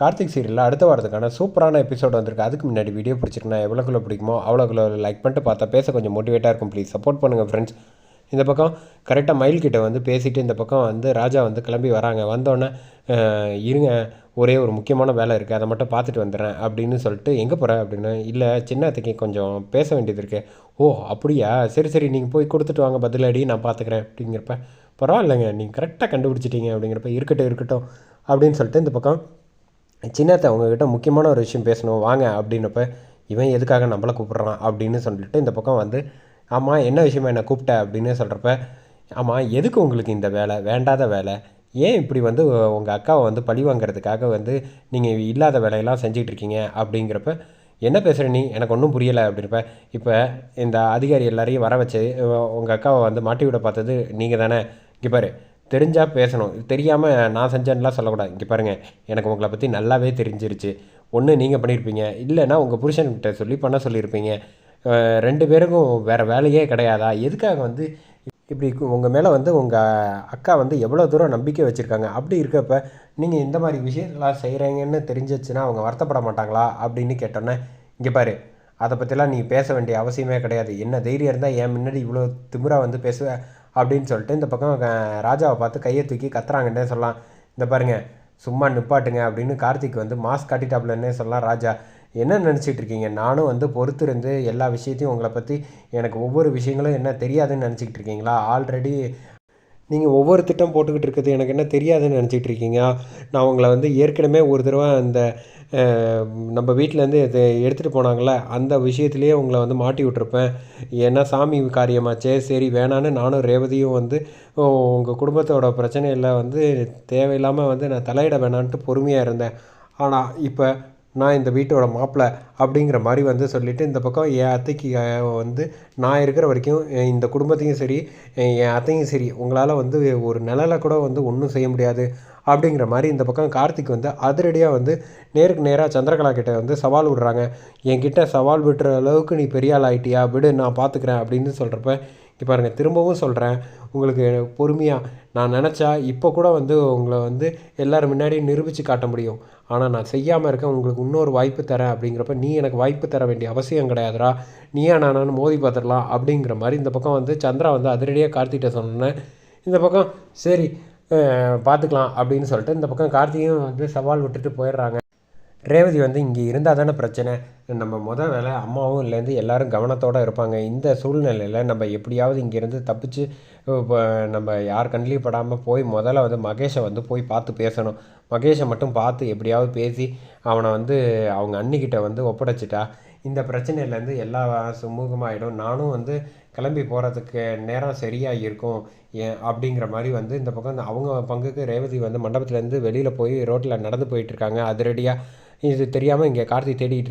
கார்த்திக் சீரியலில் அடுத்த வாரத்துக்கான சூப்பரான எபிசோட் வந்திருக்கு. அதுக்கு முன்னாடி வீடியோ பிடிச்சிருக்குன்னா எவ்வளோக்குள்ள பிடிக்குமோ அவ்வளோக்குள்ள லைக் பண்ணிட்டு பார்த்தா பேச கொஞ்சம் மோட்டிவேட்டாக இருக்கும். ப்ளீஸ் சப்போர்ட் பண்ணுங்கள் ஃப்ரெண்ட்ஸ் இந்த பக்கம் கரெக்டாக மயில் கிட்டே வந்து பேசிவிட்டு இந்த பக்கம் வந்து ராஜா வந்து கிளம்பி வராங்க. வந்தோடனே இருங்க ஒரே ஒரு முக்கியமான வேலை இருக்குது அதை மட்டும் பார்த்துட்டு வந்துடுறேன் அப்படின்னு சொல்லிட்டு எங்கே போகிற அப்படின்னு. இல்லை சின்னத்துக்கு கொஞ்சம் பேச வேண்டியது இருக்குது ஓ அப்படியா? சரி சரி நீங்கள் போய் கொடுத்துட்டு வாங்க பதிலடி நான் பார்த்துக்கிறேன். அப்படிங்கிறப்ப பரவாயில்லைங்க நீங்கள் கரெக்டாக கண்டுபிடிச்சிட்டீங்க. அப்படிங்கிறப்ப இருக்கட்டும் இருக்கட்டும். அப்படின்னு சொல்லிட்டு இந்த பக்கம் சின்னத்தை அவங்கக்கிட்ட முக்கியமான ஒரு விஷயம் பேசணும் வாங்க அப்படின்னப்ப இவன் எதுக்காக நம்மளை கூப்பிட்றான் அப்படின்னு சொல்லிட்டு இந்த பக்கம் வந்து ஆமாம் என்ன விஷயமா என்னை கூப்பிட்ட? அப்படின்னு சொல்கிறப்ப ஆமாம் எதுக்கு உங்களுக்கு இந்த வேலை? வேண்டாத வேலை. ஏன் இப்படி வந்து உங்கள் அக்காவை வந்து பழி வாங்குறதுக்காக வந்து நீங்கள் இல்லாத வேலையெல்லாம் செஞ்சுக்கிட்டு இருக்கீங்க? அப்படிங்கிறப்ப என்ன பேசுகிற நீ? எனக்கு ஒன்றும் புரியலை. அப்படின்றப்ப இப்போ இந்த அதிகாரி எல்லாரையும் வர வச்சு உங்கள் அக்காவை வந்து மாட்டி விட பார்த்தது நீங்கள் தானே இங்கே பாரு தெரிஞ்சால் பேசணும். தெரியாமல் நான் செஞ்சேன்லாம் சொல்லக்கூடாது. இங்கே பாருங்கள் எனக்கு உங்களை பற்றி நல்லாவே தெரிஞ்சிருச்சு. ஒன்று நீங்கள் பண்ணியிருப்பீங்க இல்லைன்னா உங்கள் புருஷன்கிட்ட சொல்லி பண்ண சொல்லியிருப்பீங்க ரெண்டு பேருக்கும் வேறு வேலையே கிடையாதா? எதுக்காக வந்து இப்படி உங்கள் மேலே வந்து உங்கள் அக்கா வந்து எவ்வளோ தூரம் நம்பிக்கை வச்சுருக்காங்க? அப்படி இருக்கப்ப நீங்கள் இந்த மாதிரி விஷயத்தெல்லாம் செய்கிறீங்கன்னு தெரிஞ்சிச்சுன்னா அவங்க வருத்தப்பட மாட்டாங்களா? அப்படின்னு கேட்டோன்னே இங்கே பாரு அதை பற்றிலாம் நீ பேச வேண்டிய அவசியமே கிடையாது. என்ன தைரியம் இருந்தால் என் முன்னாடி இவ்வளோ திமிராக வந்து பேசுவ அப்படின்னு சொல்லிட்டு இந்த பக்கம் ராஜாவை பார்த்து கையை தூக்கி கத்துறாங்கன்னே சொல்லலாம். இந்த பாருங்க சும்மா நிப்பாட்டுங்க அப்படின்னு கார்த்திக் வந்து மாஸ்க் காட்டிட்டாப்லன்னே சொல்லலாம். ராஜா என்ன நினச்சிட்டு இருக்கீங்க? நானும் வந்து பொறுத்திருந்து எல்லா விஷயத்தையும் உங்களை பற்றி எனக்கு ஒவ்வொரு விஷயங்களும் என்ன தெரியாதுன்னு நினச்சிக்கிட்டு இருக்கீங்களா? ஆல்ரெடி நீங்கள் ஒவ்வொரு திட்டம் போட்டுக்கிட்டு இருக்கிறது எனக்கு என்ன தெரியாதுன்னு நினச்சிக்கிட்டு இருக்கீங்க? நான் உங்களை வந்து ஏற்கனவே ஒரு தடவை அந்த நம்ம வீட்டிலேருந்து இது எடுத்துகிட்டு போனாங்களே அந்த விஷயத்துலேயே உங்களை வந்து மாட்டி விட்டுருப்பேன். ஏன்னா சாமி காரியமாச்சே சரி வேணான்னு நானும் ரேவதியும் வந்து உங்கள் குடும்பத்தோட பிரச்சனையில் வந்து தேவையில்லாமல் வந்து நான் தலையிட வேணான்ட்டு பொறுமையாக இருந்தேன். ஆனால் இப்போ நான் இந்த வீட்டோட மாப்பிள்ளை அப்படிங்கிற மாதிரி வந்து சொல்லிவிட்டு இந்த பக்கம் என் அத்தைக்கு வந்து நான் இருக்கிற வரைக்கும் இந்த குடும்பத்தையும் சரி என் அத்தையும் சரி உங்களால் வந்து ஒரு நிழலை கூட வந்து ஒன்றும் செய்ய முடியாது. அப்படிங்கிற மாதிரி இந்த பக்கம் கார்த்திக் வந்து அதிரடியாக வந்து நேருக்கு நேராக சந்திரகலா கிட்ட வந்து சவால் விடுறாங்க. என்கிட்ட சவால் விடுற அளவுக்கு நீ பெரிய ஆள் ஆயிட்டியா? விடு நான் பார்த்துக்கிறேன் அப்படின்னு சொல்கிறப்ப இங்கே பாருங்கள் திரும்பவும் சொல்கிறேன் உங்களுக்கு பொறுமையாக நான் நினச்சா இப்போ கூட வந்து உங்களை வந்து எல்லோரும் முன்னாடி நிரூபித்து காட்ட முடியும். ஆனால் நான் செய்யாமல் இருக்கேன் உங்களுக்கு இன்னொரு வாய்ப்பு தரேன் அப்படிங்கிறப்ப நீ எனக்கு வாய்ப்பு தர வேண்டிய அவசியம் கிடையாதுடா. நீயா நானானு மோதி பார்த்துடலாம் அப்படிங்கிற மாதிரி இந்த பக்கம் வந்து சந்திரா வந்து அதிரடியாக கார்த்திகிட்ட சொன்னேன் இந்த பக்கம் சரி பார்த்துக்கலாம் அப்படின்னு சொல்லிட்டு இந்த பக்கம் கார்த்திகையும் வந்து சவால் விட்டுட்டு போயிடுறாங்க. ரேவதி வந்து இங்கே இருந்தால் தானே பிரச்சனை. நம்ம முதல் வேலை அம்மாவும் இல்லைந்து எல்லாரும் கவனத்தோடு இருப்பாங்க. இந்த சூழ்நிலையில் நம்ம எப்படியாவது இங்கேருந்து தப்பிச்சு இப்போ நம்ம யார் கண்லேயும் படாமல் போய் முதல்ல வந்து மகேஷை வந்து போய் பார்த்து பேசணும். மகேஷை மட்டும் பார்த்து எப்படியாவது பேசி அவனை வந்து அவங்க அண்ணிக்கிட்ட வந்து ஒப்படைச்சிட்டா இந்த பிரச்சனையிலேருந்து எல்லா சுமூகமாகிடும் நானும் வந்து கிளம்பி போகிறதுக்கு நேரம் சரியாக இருக்கும் ஏன் அப்படிங்கிற மாதிரி வந்து இந்த பக்கம் அவங்க பங்குக்கு ரேவதி வந்து மண்டபத்துலேருந்து வெளியில் போய் ரோட்டில் நடந்து போயிட்டுருக்காங்க அதிரடியாக இது தெரியாமல் இங்கே கார்த்தி தேடிகிட்டு இருக்காங்க